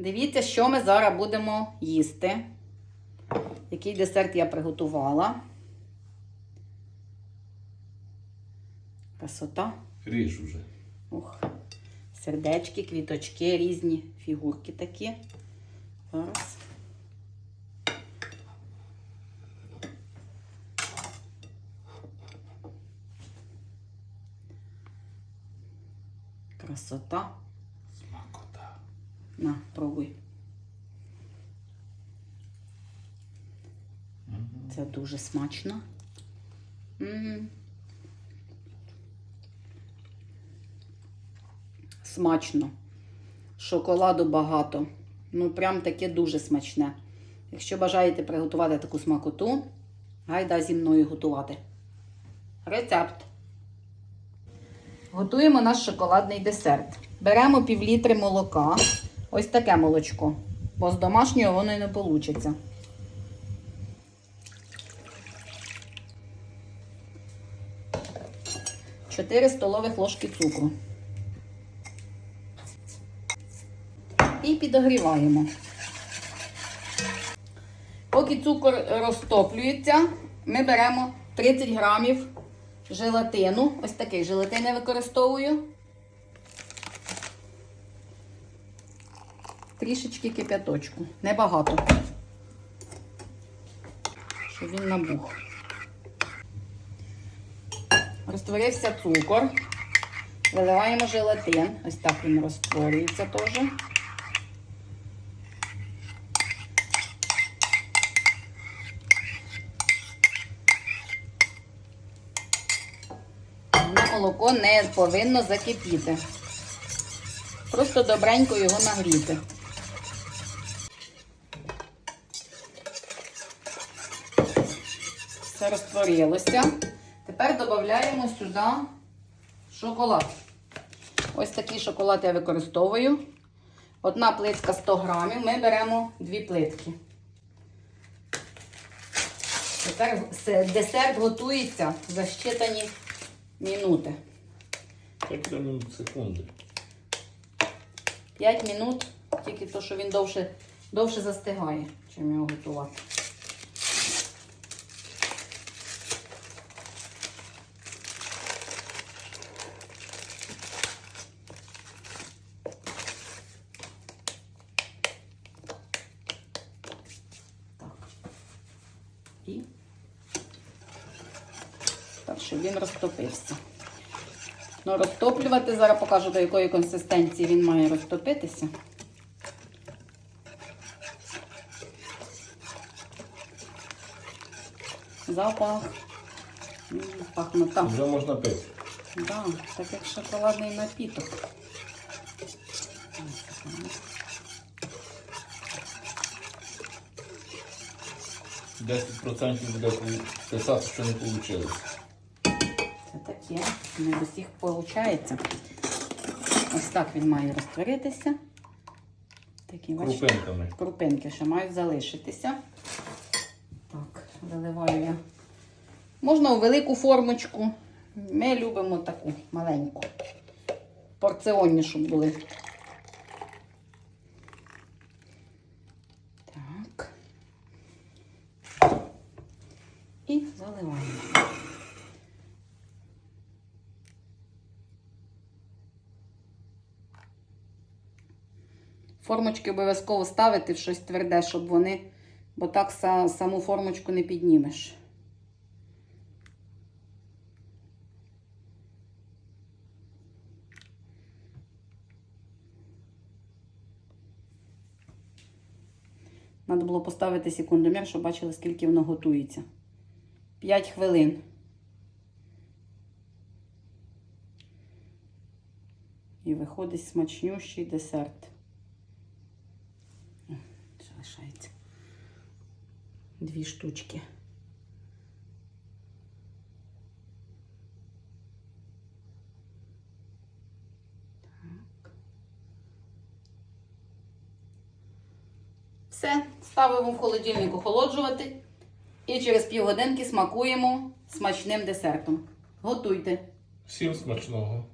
Дивіться, що ми зараз будемо їсти. Який десерт я приготувала. Красота. Ріж уже. Ух. Сердечки, квіточки, різні фігурки такі. Зараз. Красота. На, пробуй. Це дуже смачно. М. Смачно. Шоколаду багато. Ну, прям таке дуже смачне. Якщо бажаєте приготувати таку смакоту, гайда зі мною готувати. Рецепт. Готуємо наш шоколадний десерт. Беремо пів літри молока. Ось таке молочко. Бо з домашнього воно і не вийде. Чотири столових ложки цукру. І підогріваємо. Поки цукор розтоплюється, ми беремо 30 грамів желатину. Ось такий желатин я використовую. Трішечки кип'яточку. Небагато. Щоб він набух. Розтворився цукор. Виливаємо желатин. Ось так він розтворюється теж. Молоко не повинно закипіти. Просто добренько його нагріти. Все розтворилося. Тепер додаємо сюди шоколад. Ось такий шоколад я використовую. Одна плитка 100 грамів. Ми беремо дві плитки. Тепер десерт готується за щитані минути. Так минут секунди. 5 минут, тільки то, що він довше, довше застигає, чим його готувати. І так, щоб він розтопився. Ну, розтоплювати зараз покажу, до якої консистенції він має розтопитися. Запах. М, Пахнота. Вже можна пити. Да, так як шоколадний напіток. 10% буде писати, що не вийшло. Це таке, не до всіх виходить. Ось так він має розтворитися. Такі? Крупинками. крупинки ще мають залишитися. Так, виливаю я. Можна у велику формочку. Ми любимо таку маленьку. Порціонні, щоб були. Так. І заливаємо. Формочки обов'язково ставити в щось тверде, щоб вони, бо так саму формочку не піднімеш. Треба було поставити секундомір, щоб бачили, скільки воно готується. 5 хвилин. І виходить смачнющий десерт. Залишається. Дві штучки. Так. Все, ставимо в холодильник охолоджувати. І через півгодинки смакуємо смачним десертом. Готуйте. Всім смачного.